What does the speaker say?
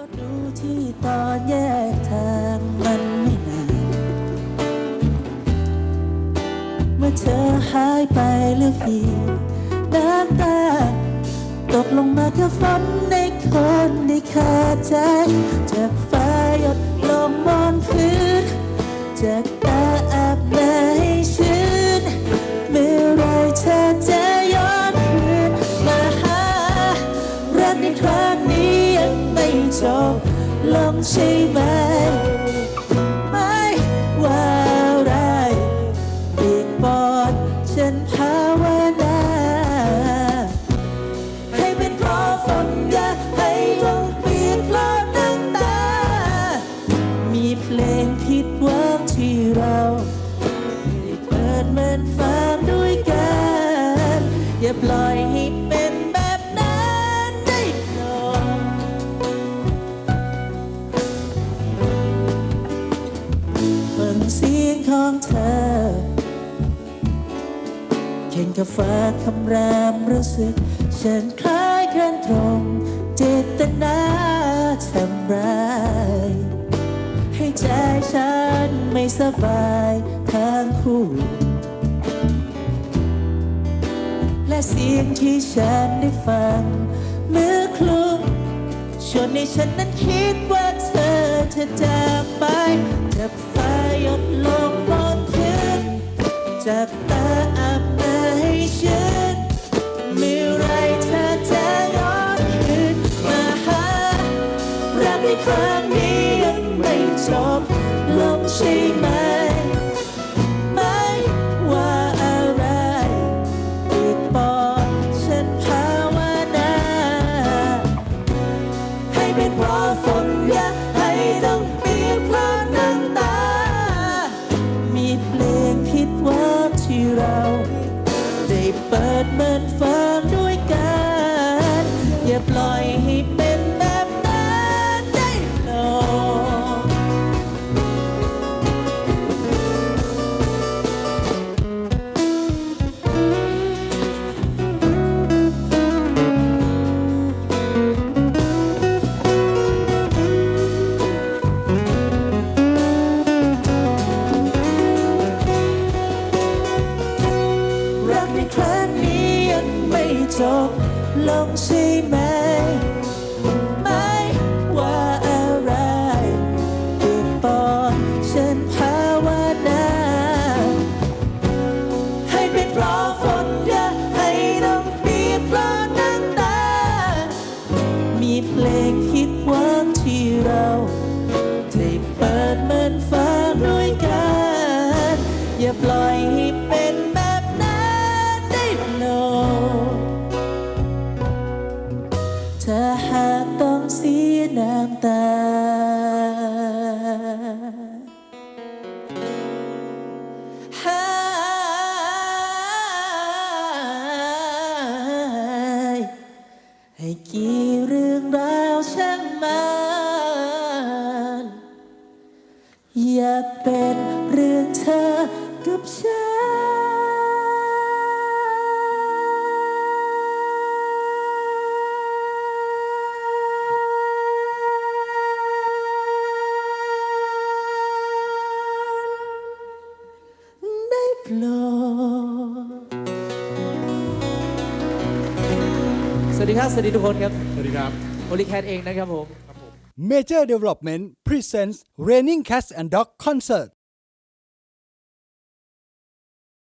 ก็ดูที่ตอนแยกทางมันไม่นานเมื่อเธอหายไปเหลือเพียงน้ำตาตกลงมาแค่ฝนในคนได้ขาดใจจากฟ้าหยดลงบนพื้นจาก ลงใช่ไหม ไม่ว่าไรปียกปอนฉันภาวนา ให้เป็นเพราะฝนอย่าให้ต้องเปียกเพราะน้ำตา มีเพลงผิดหวังที่เราได้เปิดมันฟังด้วยกัน อย่าปล่อย ของเธอเข่งกับฟ้าคำรามรู้สึก ฉันคล้ายกันตรงเจตนาทำร้ายให้ใจฉันไม่สบายทั้งคู่และเสียงที่ฉันได้ฟังเมื่อคลุมชวนให้ฉันนั้นคิดว่าเธอจะจากไปจาก หยดลงบนพื้นจับตาอาบน้ำให้ชื้นมีไรเธอจะย้อนคืนมาหารักในครั้งนี้ยังไม่จบลงใช่ไหม จบลงใช่ไหม ไม่ว่าอะไรเปียกปอนฉันภาวนาให้เป็นเพราะฝนอย่าให้ต้องเปีเพราะน้ำตา มีเพลงคิดหวังที่เราได้เปิดมันฟังด้วยกัน อย่าปล่อยให้เป็น หากต้องเสียน้ำตาให้กี่เรื่องราวช่างมันอย่าเป็น สวัสดีครับ สวัสดีทุกคนครับ สวัสดีครับโอลิแคทเองนะครับผม Major Development Presents Raining Cats and Dog Concert